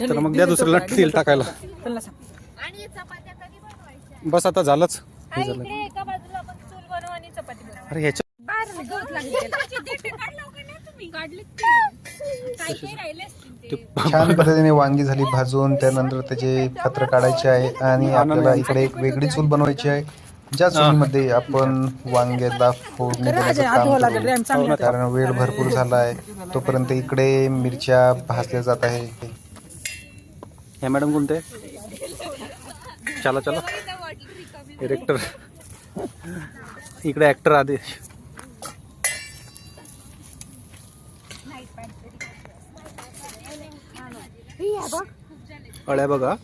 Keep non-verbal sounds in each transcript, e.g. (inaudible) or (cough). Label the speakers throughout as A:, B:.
A: तर मग द्या दुसऱ्याला तेल टाकायला.
B: आणि चपात्या कधी बनवायच्या?
A: बस आता झालंच. हे
B: आई,
A: झालं
B: इकडे एका बाजूला आपण चूल बनवू आणि चपाती बनवू.
A: अरे ह्याच्या
B: बाहेर गवत लागली काढले काय काय राहिले असतील ते.
C: छान पद्धतीने वांगी झाली भाजून त्यानंतर त्याचे पत्र काढायचे आहे आणि आपल्याला इकडे एक वेगळी चूल बनवायची आहे. ज्या चुलीमध्ये आपण वांग्याला फोडणी देण्याचं काम करू. कारण वेळ भरपूर झाला आहे तोपर्यंत इकडे मिरच्या भाजल्या जात आहे.
A: ह्या मॅडम कोणते? चला चला. डिरेक्टर इकडे ऍक्टर आदेश. अळ्या बघा.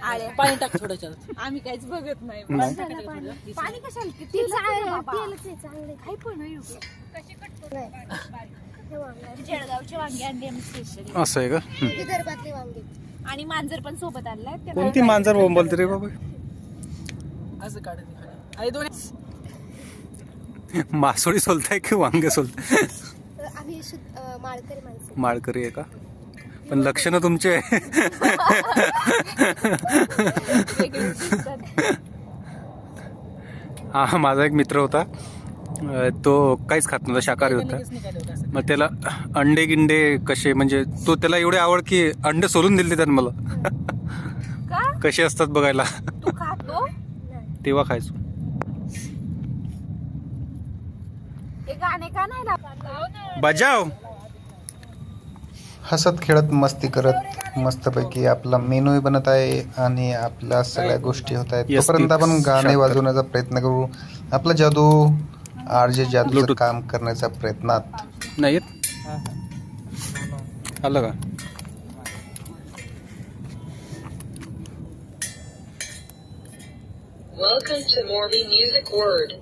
D: पाणी टाक थोडं
B: आम्ही काहीच बघत नाही. पाणी कशाला किती
E: चांगले.
B: काही पण जळगावचे वांगे आणले आम्ही स्पेशली
A: असं आहे का.
E: विदर्भातले वांगे.
B: आणि मांजर पण सोबत आणलाय.
A: कोणती मांजर बोंबलते रे बाबा?
D: असं काढ आणि दोन
A: मासोळी सोलताय की वांगे सोलताय?
E: आम्ही शुद्ध अं, माळकरी माणसं.
A: माळकरी आहे का? पण लक्षणं तुमचे. हा माझा एक मित्र होता. तो काहीच खात नव्हता शाकाहारी होता. मग त्याला अंडे गिंडे कसे म्हणजे तो त्याला एवढी आवड की अंडे सोलून दिले त्यानं मला. कसे असतात बघायला.
B: तू खातो
A: तेव्हा खायचो. बजाव.
C: हसत खेळत मस्ती करत मस्तपैकी आपला मेनूही बनत आहे आणि आपल्या सगळ्या गोष्टी होत आहेत
A: Yes,
C: तोपर्यंत आपण. गाणे. वाजवण्याचा प्रयत्न करू आपला जादू आर जे जादूचं
A: Bluetooth.
C: काम करण्याच्या प्रयत्नात
A: नाही येत आलं का
F: Welcome to Morby Music Word.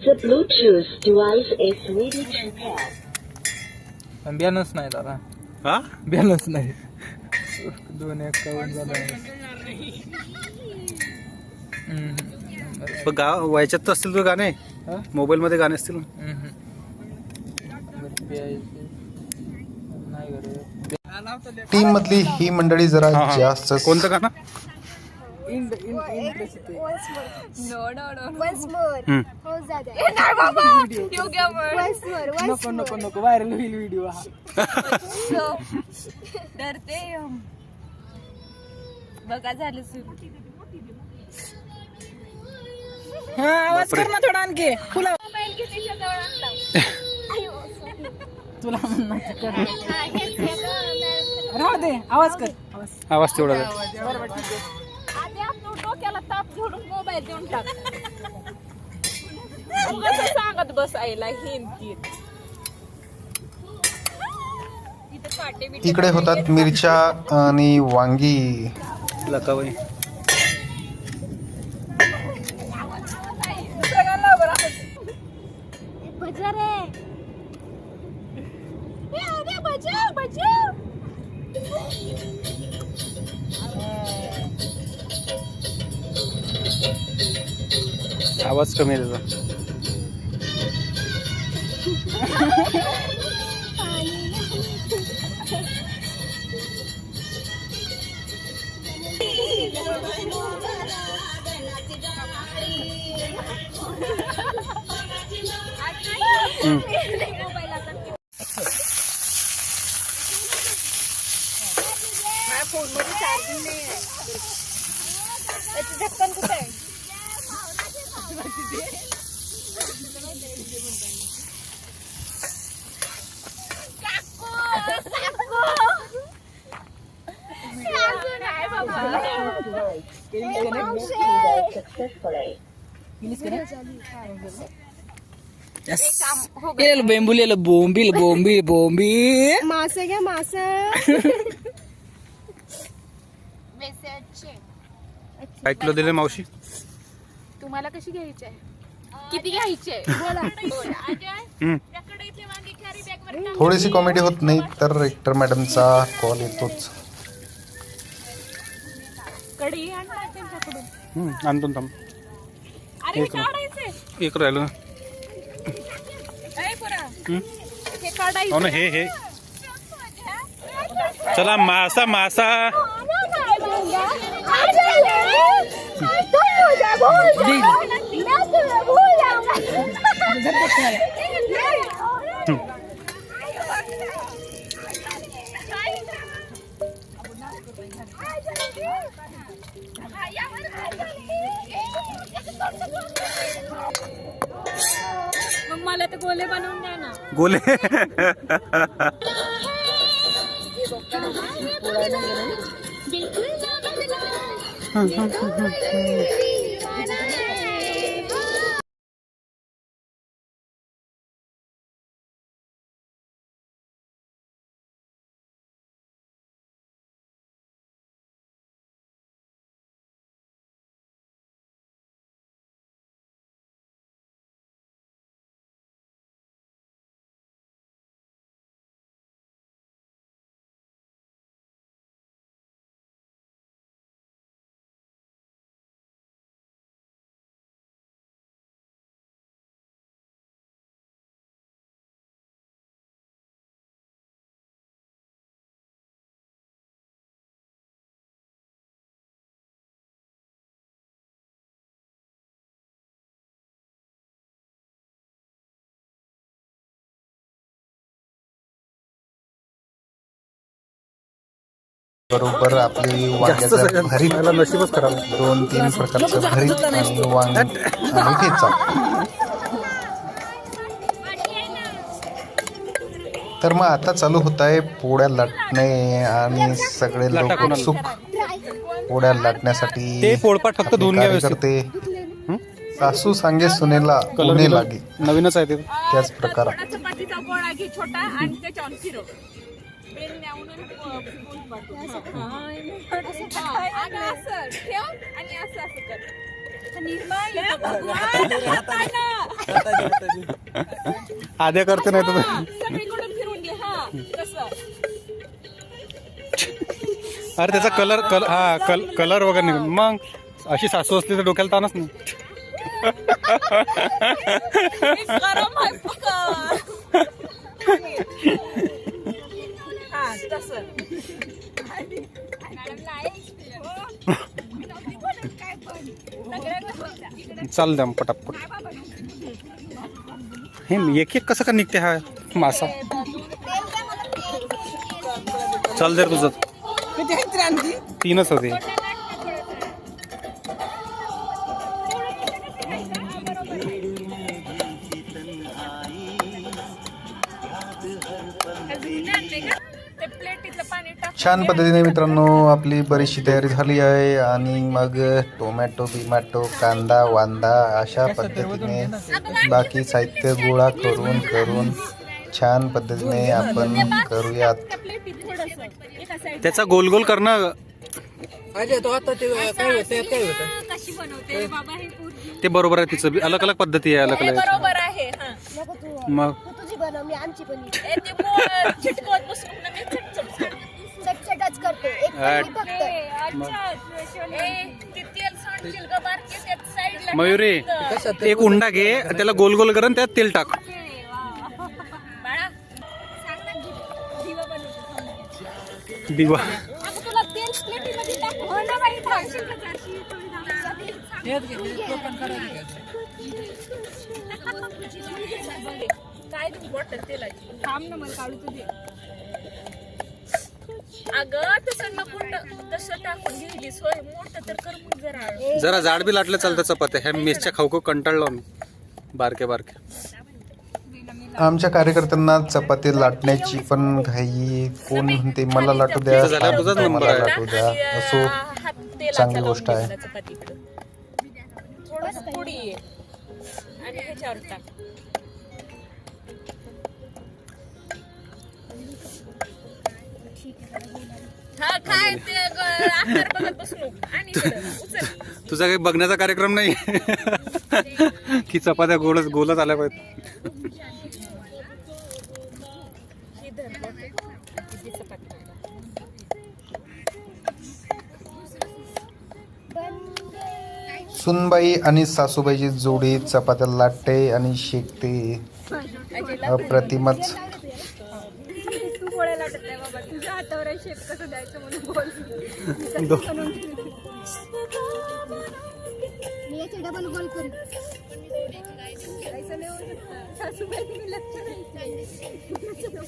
G: The Bluetooth device is ready to pair.
D: पण बॅलन्स नाही दादा
A: हा?
D: बॅलन्स नाही. दोन एक काउंट झालं.
A: पण गा व्हायच्यात तर असतील तर गाणे? मोबाईल मध्ये गाणे असतील?
D: नाही
C: टीम मधली ही मंडळी जरा. जास्त
A: कोणतं गाणं?
D: इंड Ind interest
B: no no no
E: once more
A: hmm.
E: जादा
B: नाही बाबा. योग्यावर
E: वन्स मोर वन्स
D: नको नको नको. व्हायरल होईल व्हिडिओ हा.
B: डरते. बघा झालं सुरू.
D: हा आवाज कर ना थोडा आणखी. तुला
B: मोबाईल किती जवळ आणला?
D: तुला म्हणणार कर. राहू दे आवाज कर. आवाज.
A: आवाज तेवढा द्या.
D: बरोबर ठीक आहे
B: आधी आपण डोक्याला ताप देऊन टाक. सांगत बसायला हिंदी इथे काटे बिटे
C: इकडे होतात मिरच्या आणि वांगी.
A: लकाबाई. आवाज कमी आहे त्याचा
B: माझ्या फोनमध्ये चार्जिंग नाही आहे त्याची ढक्कन कुठे आहे काकू, काकू. काकू नाही बाबा. काम हो
D: येल बेंबुलेल बोंबील बोंबील बोंबील
E: मास घ्या मास
A: काय किलो दिले मावशी.
B: तुम्हाला कशी घ्यायची आहे? किती घ्यायचे.
C: थोडीशी कॉमेडी होत नाही तर रेक्टर मॅडमचा कॉल येतोच.
B: कढी आणणार त्यांच्याकडून
A: हम्म, आणतो ना थांब
B: अरे हे काढायचे
A: एक राहिलं ना
B: ए, पोरा.
A: हम्म.
B: हे काढायचं
A: हो ना हे हे चला मासा मासा
B: मग मला तर गोले बनवून द्या ना.
A: गोले?
C: बरोबर आपली वांग्याचं भरीत
A: नशीबच खराब
C: दोन तीन प्रकारचं भरीत आणि वांग आणि ठेचा. तर मग आता चालू होत आहे पोळ्या लाटणे आणि सगळे लोक उत्सुक. पोळ्या लाटण्यासाठी
A: ते पोळपाट फक्त व्यवस्थित.
C: कार्यकर्ते सासू सांगे सुनेला लागे.
A: नवीनच आहे ते.
C: त्याच प्रकार
B: आणि असं ठेव आणि असं असं कर.
A: आद्या करते नाही तर
B: हा, सगळीकडून फिरून घे हा तसं.
A: अरे त्याचा कलर कल हा कल कलर वगैरे नाही मग अशी सासू असली तर डोक्याला ताणच नाही. (laughs) चाल द्या पटापट. हे एक एक कसं का निघते हा मासा? चाल दे रे तुझं. तीनच होते.
C: छान पद्धतीने मित्रांनो आपली बरीचशी तयारी झाली आहे आणि मग टोमॅटो बिमॅटो कांदा वांदा अशा पद्धतीने बाकी साहित्य गोळा करून करून छान पद्धतीने आपण करूयात.
A: त्याचा गोल गोल करणं
B: कशी बनवते? बाबा हे पोरगी
A: ते बरोबर आहे तिचं. बी अलग अलग पद्धती आहे अलग
B: हे
A: अलग.
B: बरोबर आहे हा.
E: नको तू
A: मग
E: तू तुझी बनव मी आमची
A: मयुरी एक उंडा घे त्याला गोल गोल करून त्यात तेल टाक.
B: दिवा. काय तू बॉटल तेलाची थांब ना मला काढू तुझे अगं तसं नको ट- तसं टाकून घ्यायची सोय मोठं तर कर मग जरा
A: जरा जाड बी लाटलं चालतं चपात्या ह्या मेसच्या खाऊ खाऊ कंटाळलो मी बारके बारके.
C: आमच्या कार्यकर्त्यांना चपाती लाटण्याची पण घाई कोण म्हणते मला लाटू द्या
A: तुझं झालं, तुझाच
C: मला
A: आहे.
C: लाटू द्या. असो चांगली गोष्ट आहे.
B: थोडस पुडी आहे आणि ह्याच्यावर टाक. हा काय ते आकार बघत. आणि.
A: तुझा काही बघण्याचा कार्यक्रम नाही की चपात्या गोलच गोलच आल्या पाहिजे.
C: सुनबाई आणि सासूबाईची जोडी चपात्या लाटते आणि शेकते अप्रतिमच
B: नाही बाबा तुझ्या हातावर शेप कसं द्यायचं म्हणून बोल मी कशी
A: दो-
B: बनवून देऊ?
E: मी याचे डबल गोल करू
B: जायचं नाही होत. सासूबाई तुम्ही लक्ष द्यायचं.